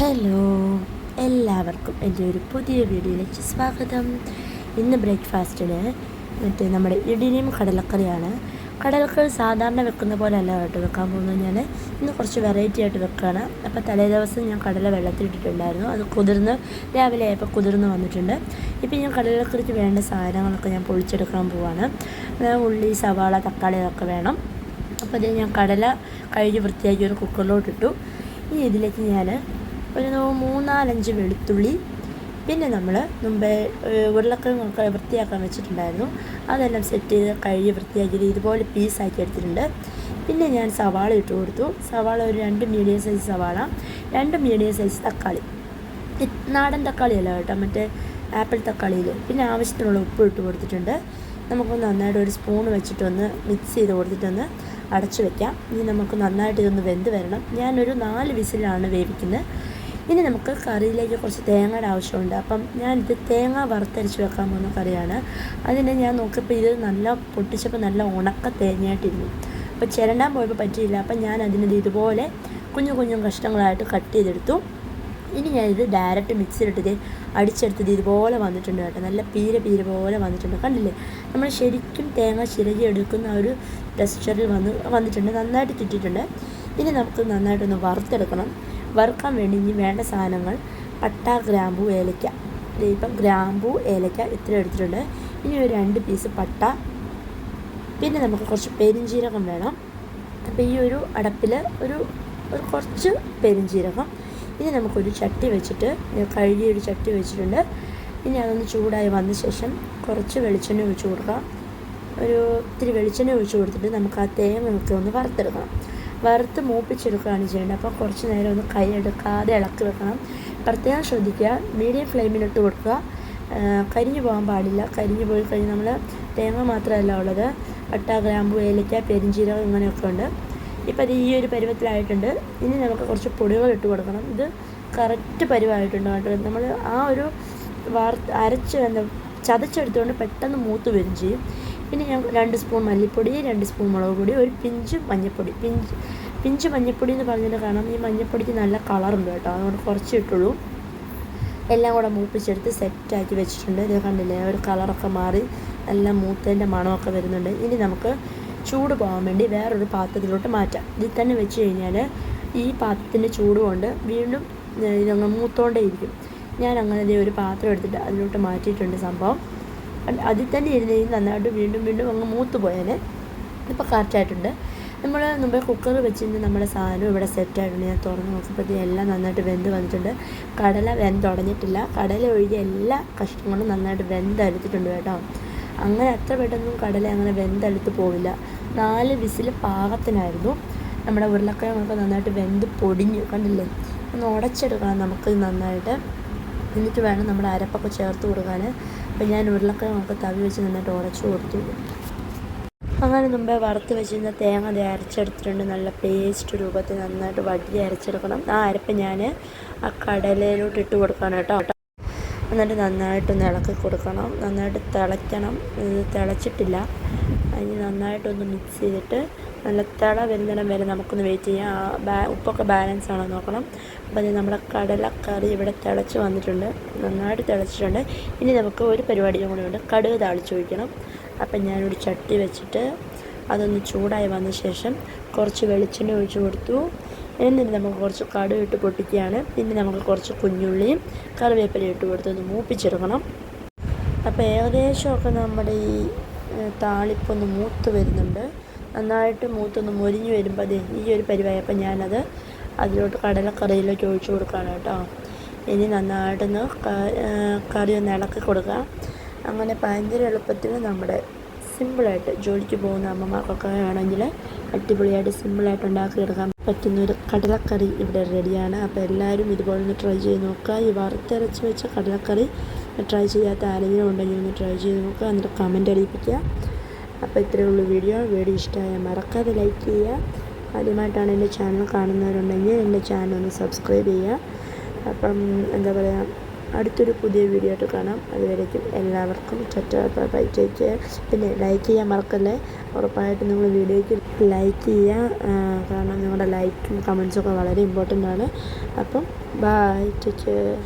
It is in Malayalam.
ഹലോ എല്ലാവർക്കും എന്റെ ഒരു പുതിയ വീഡിയോയിലേക്ക് സ്വാഗതം. ഇന്ന് ബ്രേക്ക്ഫാസ്റ്റിന് മറ്റേ നമ്മുടെ ഇടിനിയും കടലക്കറിയാണ്. കടലക്കറി സാധാരണ വെക്കുന്ന പോലെ അല്ല കേട്ടോ വെക്കാൻ പോകുന്നത് ഞാൻ. ഇന്ന് കുറച്ച് വെറൈറ്റി ആയിട്ട് വെക്കുകയാണ്. അപ്പോൾ തലേ ദിവസം ഞാൻ കടല വെള്ളത്തിലിട്ടിട്ടുണ്ടായിരുന്നു അത് കുതിർന്ന് രാവിലെ ആയപ്പോൾ കുതിർന്ന് വന്നിട്ടുണ്ട്. ഇപ്പം ഞാൻ കടലക്കറിക്ക് വേണ്ട സാധനങ്ങളൊക്കെ ഞാൻ പൊളിച്ചെടുക്കാൻ പോവാണ്. ഉള്ളി സവാള തക്കാളി അതൊക്കെ വേണം. അപ്പോൾ ഇത് ഞാൻ കടല കഴുകി വൃത്തിയാക്കി ഒരു കുക്കറിലോട്ടിട്ടു ഇനി ഇതിലേക്ക് ഞാൻ ഒരു മൂന്നാലഞ്ച് വെളുത്തുള്ളി. പിന്നെ നമ്മൾ മുമ്പേ ഉരുളക്കിഴങ്ങൊക്കെ വൃത്തിയാക്കാൻ വെച്ചിട്ടുണ്ടായിരുന്നു. അതെല്ലാം സെറ്റ് ചെയ്ത് കഴുകി വൃത്തിയാക്കി ഇതുപോലെ പീസാക്കി എടുത്തിട്ടുണ്ട്. പിന്നെ ഞാൻ സവാള ഇട്ട് കൊടുത്തു. സവാള ഒരു രണ്ട് മീഡിയം സൈസ് സവാള രണ്ട് മീഡിയം സൈസ് തക്കാളി. നാടൻ തക്കാളിയല്ല കേട്ടോ മറ്റേ ആപ്പിൾ തക്കാളിയിൽ പിന്നെ ആവശ്യത്തിനുള്ള ഉപ്പ് ഇട്ട് കൊടുത്തിട്ടുണ്ട്. നമുക്ക് നന്നായിട്ട് ഒരു സ്പൂൺ വെച്ചിട്ടൊന്ന് മിക്സ് ചെയ്ത് കൊടുത്തിട്ടൊന്ന് അടച്ചു വെക്കാം. ഇനി നമുക്ക് നന്നായിട്ട് ഇതൊന്ന് വെന്ത് വരണം. ഞാനൊരു നാല് വിസിലാണ് വേവിക്കുന്നത് ഇനി നമുക്ക് കറിയിലേക്ക് കുറച്ച് തേങ്ങയുടെ ആവശ്യമുണ്ട്. അപ്പം ഞാനിത് തേങ്ങ വറുത്തരച്ച് വെക്കാൻ പോകുന്ന കറിയാണ്. അതിന് ഞാൻ നോക്കിയപ്പോൾ ഇത് നല്ല പൊട്ടിച്ചപ്പോൾ നല്ല ഉണക്ക തേങ്ങയായിട്ടിരുന്നു. അപ്പോൾ ചിരണ്ടാൻ പോയപ്പോൾ പറ്റിയില്ല. അപ്പം ഞാൻ അതിനത് ഇതുപോലെ കുഞ്ഞു കുഞ്ഞു കഷ്ണങ്ങളായിട്ട് കട്ട് ചെയ്തെടുത്തു. ഇനി ഞാനിത് ഡയറക്റ്റ് മിക്സിയിലിട്ട് അടിച്ചെടുത്തത് ഇതുപോലെ വന്നിട്ടുണ്ട് കേട്ടോ. നല്ല പീര പീര പോലെ വന്നിട്ടുണ്ട്. കണ്ടില്ലേ? നമ്മൾ ശരിക്കും തേങ്ങ ചിരകി എടുക്കുന്ന ഒരു ടെക്സ്ചറിൽ വന്ന് വന്നിട്ടുണ്ട്. നന്നായിട്ട് ചുറ്റിട്ടുണ്ട് ഇനി നമുക്ക് നന്നായിട്ടൊന്ന് വറുത്തെടുക്കണം. വറുക്കാൻ വേണ്ടി ഇനി വേണ്ട സാധനങ്ങൾ പട്ട ഗ്രാമ്പു ഏലക്ക ഇപ്പം ഗ്രാമ്പു ഏലക്ക ഇത്ര എടുത്തിട്ടുണ്ട്. ഇനി ഒരു രണ്ട് പീസ് പട്ട. പിന്നെ നമുക്ക് കുറച്ച് പെരിഞ്ജീരകം വേണം. അപ്പോൾ ഈ ഒരു അടപ്പിൽ ഒരു ഒരു കുറച്ച് പെരിഞ്ജീരകം ഇനി നമുക്കൊരു ചട്ടി വെച്ചിട്ട് കഴുകി ഒരു ചട്ടി വെച്ചിട്ടുണ്ട്. ഇനി അതൊന്ന് ചൂടായി വന്ന ശേഷം കുറച്ച് വെളിച്ചെണ്ണ ഒഴിച്ച് കൊടുക്കാം. ഒരു ഇത്തിരി വെളിച്ചെണ്ണ ഒഴിച്ച് കൊടുത്തിട്ട് നമുക്ക് ആ തേങ്ങ ഒക്കെ ഒന്ന് വറുത്തെടുക്കണം. വറുത്ത് മൂപ്പിച്ചെടുക്കുകയാണ് ചെയ്യേണ്ടത് അപ്പോൾ കുറച്ച് നേരം ഒന്ന് കൈ എടുക്കാതെ ഇളക്കി വെക്കണം. പ്രത്യേകം ശ്രദ്ധിക്കുക. മീഡിയം ഫ്ലെയിമിലിട്ട് കൊടുക്കുക. കരിഞ്ഞു പോകാൻ പാടില്ല. കരിഞ്ഞു പോയി കഴിഞ്ഞാൽ നമ്മൾ തേങ്ങ മാത്രമല്ല ഉള്ളത്. പട്ട ഗ്രാമ്പു ഏലക്ക പെരിഞ്ചീരകം ഇങ്ങനെയൊക്കെ ഉണ്ട്. ഇപ്പം അത് ഈ ഒരു പരുവത്തിലായിട്ടുണ്ട്. ഇനി നമുക്ക് കുറച്ച് പൊടികൾ ഇട്ട് കൊടുക്കണം. ഇത് കറക്റ്റ് പരുവായിട്ടുണ്ട് കേട്ടോ നമ്മൾ ആ ഒരു വാർത്ത അരച്ച് എന്താ ചതച്ചെടുത്തുകൊണ്ട് പെട്ടെന്ന് മൂത്ത് വരും ചെയ്യും. പിന്നെ ഞാൻ രണ്ട് സ്പൂൺ മല്ലിപ്പൊടി രണ്ട് സ്പൂൺ മുളക് പൊടി ഒരു പിഞ്ച് മഞ്ഞൾപ്പൊടി പിഞ്ച് പിഞ്ച് മഞ്ഞൾപ്പൊടി എന്ന് പറഞ്ഞതിന്റെ കാരണം ഈ മഞ്ഞൾപ്പൊടിക്ക് നല്ല കളറുണ്ട് കേട്ടോ. അതുകൊണ്ട് കുറച്ച് ഇട്ടുള്ളൂ. എല്ലാം കൂടെ മൂപ്പിച്ചെടുത്ത് സെറ്റാക്കി വെച്ചിട്ടുണ്ട്. ഇത് കണ്ടില്ലേ? ഒരു കളറൊക്കെ മാറി നല്ല മൂത്തതിന്റെ മണമൊക്കെ വരുന്നുണ്ട്. ഇനി നമുക്ക് ചൂട് പോകാൻ വേണ്ടി വേറൊരു പാത്രത്തിലോട്ട് മാറ്റാം. ഇതിൽ തന്നെ വെച്ച് കഴിഞ്ഞാൽ ഈ പാത്രത്തിന്റെ ചൂട് കൊണ്ട് വീണ്ടും ഇതങ്ങ് മൂത്തോണ്ടേ ഇരിക്കും. ഞാൻ അങ്ങനെ ഒരു പാത്രം എടുത്തിട്ട് അതിലോട്ട് മാറ്റിയിട്ടുണ്ട് സംഭവം. അതിൽ തന്നെ ഇരുന്ന് നന്നായിട്ട് വീണ്ടും വീണ്ടും അങ്ങ് മൂത്ത് പോയേനെ ഇപ്പോൾ കറക്റ്റായിട്ടുണ്ട്. നമ്മൾ നമ്മൾ കുക്കർ വെച്ചിരുന്ന് നമ്മുടെ സാധനം ഇവിടെ സെറ്റായിട്ടുണ്ട് ഞാൻ തുറന്ന് നോക്കുമ്പോഴത്തേക്കും എല്ലാം നന്നായിട്ട് വെന്ത് വന്നിട്ടുണ്ട്. കടല വെന്ത് തുടങ്ങിയിട്ടില്ല. കടല ഒഴികെ എല്ലാ കഷ്ണങ്ങളും നന്നായിട്ട് വെന്തെടുത്തിട്ടുണ്ട് കേട്ടോ. അങ്ങനെ അത്ര പെട്ടെന്നും കടല അങ്ങനെ വെന്തെടുത്ത് പോവില്ല. നാല് വിസിൽ പാകത്തിനായിരുന്നു. നമ്മുടെ ഉരുളക്കിഴങ്ങൊക്കെ നന്നായിട്ട് വെന്ത് പൊടിഞ്ഞു. കണ്ടില്ലേ? ഒന്ന് ഉടച്ചെടുക്കണം നമുക്ക് നന്നായിട്ട്. എന്നിട്ട് വേണം നമ്മൾ അരപ്പൊക്കെ ചേർത്ത് കൊടുക്കാൻ. അപ്പോൾ ഞാൻ ഉരുളക്കിഴങ്ങൊക്കെ തവി വെച്ച് നന്നായിട്ട് ഉടച്ചു കൊടുത്തു. അങ്ങനെ മുമ്പേ വറുത്ത് വെച്ചിരുന്ന തേങ്ങ അത് അരച്ചെടുത്തിട്ടുണ്ട്. നല്ല പേസ്റ്റ് രൂപത്തിൽ നന്നായിട്ട് വടി അരച്ചെടുക്കണം. ആ അരപ്പ് ഞാൻ ആ കടലയിലോട്ട് ഇട്ട് കൊടുക്കണം കേട്ടോ. എന്നിട്ട് നന്നായിട്ടൊന്ന് ഇളക്കി കൊടുക്കണം. നന്നായിട്ട് തിളയ്ക്കണം. ഇത് തിളച്ചിട്ടില്ല. അതിന് നന്നായിട്ടൊന്ന് മിക്സ് ചെയ്തിട്ട് നല്ല തിള വരുന്നിടം വരെ നമുക്കൊന്ന് വെയിറ്റ് ചെയ്യാം. ബാ ഉപ്പൊക്കെ ബാലൻസ് ആണോ നോക്കണം. അപ്പോൾ അത് നമ്മുടെ കടലക്കറി ഇവിടെ തിളച്ച് വന്നിട്ടുണ്ട്. നന്നായിട്ട് തിളച്ചിട്ടുണ്ട്. ഇനി നമുക്ക് ഒരു പരിപാടിയും കൂടെ ഉണ്ട്. കടുക് താളിച്ച് വയ്ക്കണം അപ്പം ഞാനൊരു ചട്ടി വെച്ചിട്ട് അതൊന്ന് ചൂടായി വന്ന ശേഷം കുറച്ച് വെളിച്ചെണ്ണ ഒഴിച്ച് കൊടുത്തു. എന്നിട്ട് നമുക്ക് കുറച്ച് കടുക് ഇട്ട് പൊട്ടിക്കുകയാണ്. പിന്നെ നമുക്ക് കുറച്ച് കുഞ്ഞുള്ളിയും കറിവേപ്പിലയും ഇട്ട് കൊടുത്ത് ഒന്ന് മൂപ്പിച്ചെടുക്കണം. അപ്പോൾ ഏകദേശമൊക്കെ നമ്മുടെ ഈ താളിപ്പൊന്ന് മൂത്ത് വരുന്നുണ്ട്. നന്നായിട്ട് മൂത്തൊന്ന് മൊരിഞ്ഞു വരുമ്പോൾ അത് ഈ ഒരു പരിവായപ്പോൾ ഞാനത് അതിലോട്ട് കടലക്കറിയിലേക്ക് ഒഴിച്ചു കൊടുക്കുകയാണ് കേട്ടോ. ഇനി നന്നായിട്ടൊന്ന് കറി ഒന്ന് ഇളക്കി കൊടുക്കുക. അങ്ങനെ ഭയങ്കര എളുപ്പത്തിൽ നമ്മുടെ സിമ്പിളായിട്ട് ജോലിക്ക് പോകുന്ന അമ്മമാർക്കൊക്കെ ആണെങ്കിൽ അടിപൊളിയായിട്ട് സിമ്പിളായിട്ട് ഉണ്ടാക്കിയെടുക്കാൻ പറ്റുന്ന ഒരു കടലക്കറി ഇവിടെ റെഡിയാണ്. അപ്പോൾ എല്ലാവരും ഇതുപോലെ ഒന്ന് ട്രൈ ചെയ്ത് നോക്കുക. ഈ വറുത്തരച്ച് വെച്ച കടലക്കറി ട്രൈ ചെയ്യാത്ത ആരെങ്കിലും ഉണ്ടെങ്കിൽ ഒന്ന് ട്രൈ ചെയ്ത് നോക്കുക. എന്നിട്ട് കമന്റ് അറിയിപ്പിക്കുക അപ്പോൾ ഇത്രയേ ഉള്ളൂ വീഡിയോ. വീഡിയോ ഇഷ്ടമായ മറക്കാതെ ലൈക്ക് ചെയ്യുക. ആദ്യമായിട്ടാണ് എന്റെ ചാനൽ കാണുന്നവരുണ്ടെങ്കിൽ എന്റെ ചാനൽ ഒന്ന് സബ്സ്ക്രൈബ് ചെയ്യുക. അപ്പം എന്താ പറയുക അടുത്തൊരു പുതിയ വീഡിയോ ആയിട്ട് കാണാം. അതുവരേക്കും എല്ലാവർക്കും ബൈ ടേക്ക് കെയർ. പിന്നെ ലൈക്ക് ചെയ്യാൻ മറക്കല്ലേ? ഉറപ്പായിട്ടും നിങ്ങൾ വീഡിയോയ്ക്ക് ലൈക്ക് ചെയ്യുക. കാരണം നിങ്ങളുടെ ലൈക്കും കമൻസും ഒക്കെ വളരെ ഇമ്പോർട്ടന്റ് ആണ്. അപ്പം ബൈ ടേക്ക് കെയർ.